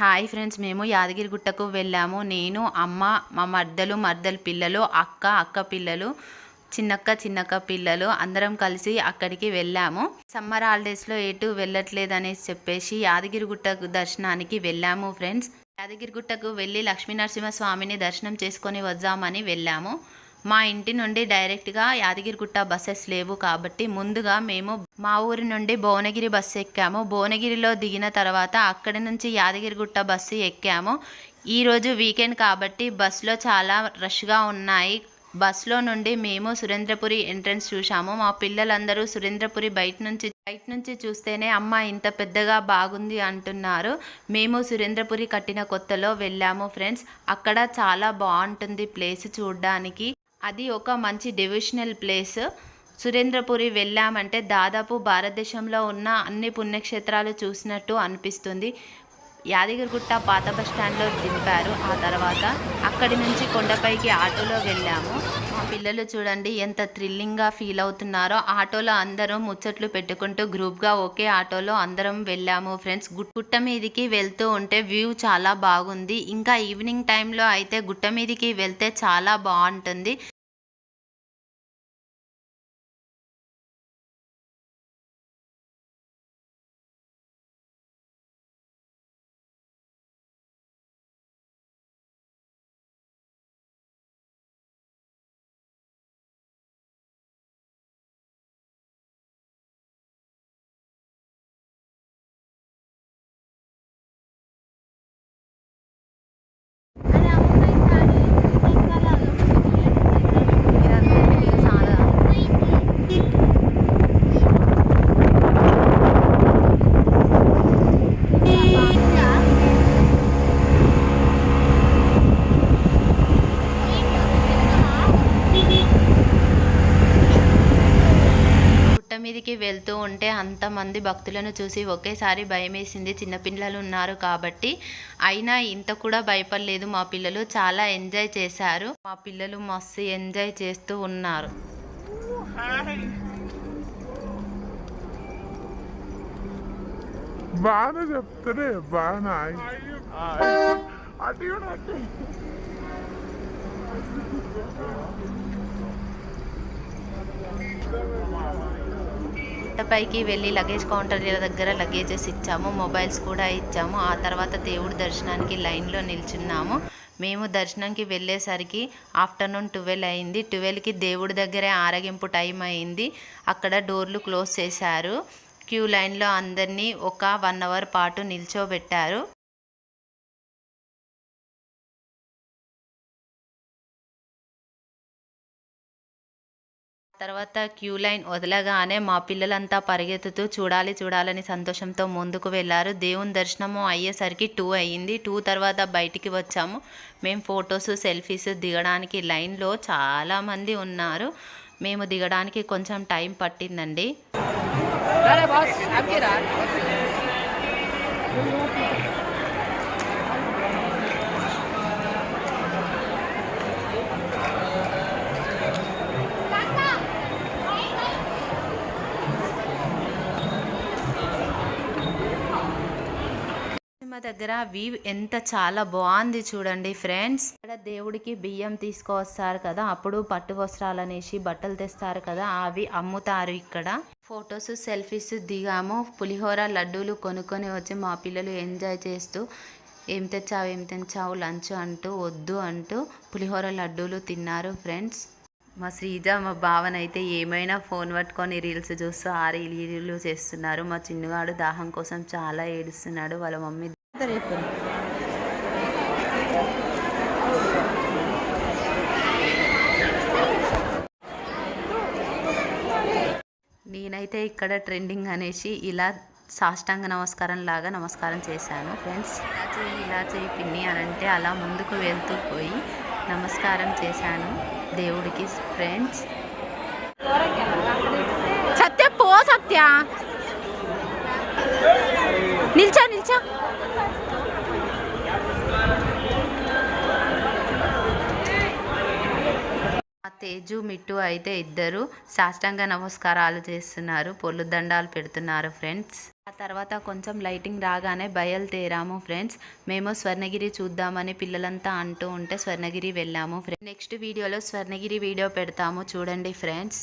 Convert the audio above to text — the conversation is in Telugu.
హాయ్ ఫ్రెండ్స్ మేము యాదగిరిగుట్టకు వెళ్ళాము. నేను అమ్మ మా మర్దలు మర్దల పిల్లలు అక్క అక్క పిల్లలు చిన్నక్క చిన్నక్క పిల్లలు అందరం కలిసి అక్కడికి వెళ్ళాము. సమ్మర్ హాలిడేస్లో ఎటు వెళ్ళట్లేదు అనేసి చెప్పేసి యాదగిరిగుట్టకు దర్శనానికి వెళ్ళాము ఫ్రెండ్స్. యాదగిరిగుట్టకు వెళ్ళి లక్ష్మీనరసింహ స్వామిని దర్శనం చేసుకొని వద్దామని వెళ్ళాము. మా ఇంటి నుండి డైరెక్ట్గా యాదగిరిగుట్ట బస్సెస్ లేవు కాబట్టి ముందుగా మేము మా ఊరి నుండి భువనగిరి బస్సు ఎక్కాము. భువనగిరిలో దిగిన తర్వాత అక్కడి నుంచి యాదగిరిగుట్ట బస్సు ఎక్కాము. ఈరోజు వీకెండ్ కాబట్టి బస్సులో చాలా రష్గా ఉన్నాయి. బస్సులో నుండి మేము సురేంద్రపురి ఎంట్రన్స్ చూసాము మా పిల్లలందరూ సురేంద్రపురి బయట నుంచి బయట నుంచి చూస్తేనే అమ్మ ఇంత పెద్దగా బాగుంది అంటున్నారు. మేము సురేంద్రపురి కట్టిన కొత్తలో వెళ్ళాము ఫ్రెండ్స్. అక్కడ చాలా బాగుంటుంది ప్లేస్ చూడడానికి. అది ఒక మంచి డివిజనల్ ప్లేస్ సురేంద్రపురి వెళ్ళామంటే దాదాపు భారతదేశంలో ఉన్న అన్ని పుణ్యక్షేత్రాలు చూసినట్టు అనిపిస్తుంది. యాదగిరిగుట్ట పాత బస్ స్టాండ్లో దింపారు. ఆ తర్వాత అక్కడి నుంచి కొండపైకి ఆటోలో వెళ్ళాము. మా పిల్లలు చూడండి ఎంత థ్రిల్లింగ్గా ఫీల్ అవుతున్నారో. ఆటోలో అందరం ముచ్చట్లు పెట్టుకుంటూ గ్రూప్గా ఒకే ఆటోలో అందరం వెళ్ళాము ఫ్రెండ్స్ గుట్ట మీదికి వెళ్తూ ఉంటే వ్యూ చాలా బాగుంది. ఇంకా ఈవినింగ్ టైంలో అయితే గుట్ట మీదికి వెళ్తే చాలా బాగుంటుంది. మీదకి వెళ్తూ ఉంటే అంతమంది భక్తులను చూసి ఒకేసారి భయమేసింది. చిన్నపిల్లలు ఉన్నారు కాబట్టి అయినా ఇంత కూడా భయపడలేదు. మా పిల్లలు చాలా ఎంజాయ్ చేశారు. మా పిల్లలు మస్తు ఎంజాయ్ చేస్తూ ఉన్నారు. బాగా చెప్తారే బాగా అటు చూడు, అటు గుట్టపైకి వెళ్ళి లగేజ్ కౌంటర్ దగ్గర లగేజెస్ ఇచ్చాము మొబైల్స్ కూడా ఇచ్చాము. ఆ తర్వాత దేవుడి దర్శనానికి లైన్లో నిల్చున్నాము. మేము దర్శనంకి వెళ్ళేసరికి ఆఫ్టర్నూన్ ట్వెల్వ్ అయింది. ట్వెల్వ్కి దేవుడి దగ్గరే ఆరగింపు టైం అయింది. అక్కడ డోర్లు క్లోజ్ చేశారు. క్యూ లైన్లో అందరినీ ఒక వన్ అవర్ పాటు నిల్చోబెట్టారు. తర్వాత క్యూ లైన్ వదలగానే మా పిల్లలంతా పరిగెత్తుతూ చూడాలి చూడాలని సంతోషంతో ముందుకు వెళ్ళారు దేవుని దర్శనము అయ్యేసరికి టూ అయ్యింది. టూ తర్వాత బయటికి వచ్చాము. మేము ఫొటోస్ సెల్ఫీస్ దిగడానికి లైన్లో చాలామంది ఉన్నారు. మేము దిగడానికి కొంచెం టైం పట్టిందండి. దగ్గర వ్యూ ఎంత చాలా బాగుంది చూడండి ఫ్రెండ్స్. ఇక్కడ దేవుడికి బియ్యం తీసుకువస్తారు కదా అప్పుడు పట్టు వస్త్రాలు అనేసి బట్టలు తెస్తారు కదా అవి అమ్ముతారు ఇక్కడ. ఫొటోస్ సెల్ఫీస్ దిగాము. పులిహోర లడ్డూలు కొనుక్కొని వచ్చి మా పిల్లలు ఎంజాయ్ చేస్తూ ఏం తెచ్చావు ఏం తెచ్చావు లంచ్ అంటూ వద్దు అంటూ పులిహోర లడ్డూలు తిన్నారు ఫ్రెండ్స్. మా శ్రీజ మా భావన అయితే ఏమైనా ఫోన్ పట్టుకొని రీల్స్ చూస్తూ ఆ రీల్ రీల్ చేస్తున్నారు. మా చిన్నగాడు దాహం కోసం చాలా ఏడుస్తున్నాడు. వాళ్ళ మమ్మీ నేనైతే ఇక్కడ ట్రెండింగ్ అనేసి ఇలా సాష్టాంగ నమస్కారం లాగా నమస్కారం చేశాను ఫ్రెండ్స్. ఇలా చేయి ఇలా చేయి పిన్ని అని అంటే అలా ముందుకు వెళ్తూ పోయి నమస్కారం చేశాను దేవుడికి ఫ్రెండ్స్. సత్య పో సత్య. నిల్చో నిల్చో. తేజు మిట్టు అయితే ఇద్దరు సాష్టాంగ నమస్కారాలు చేస్తున్నారు. పొల్లు దండాలు పెడుతున్నారు ఫ్రెండ్స్. ఆ తర్వాత కొంచెం లైటింగ్ రాగానే బయలుదేరాము ఫ్రెండ్స్. మేము స్వర్ణగిరి చూద్దామని పిల్లలంతా అంటూ ఉంటే స్వర్ణగిరి వెళ్ళాము ఫ్రెండ్స్. నెక్స్ట్ వీడియోలో స్వర్ణగిరి వీడియో పెడతాము చూడండి ఫ్రెండ్స్.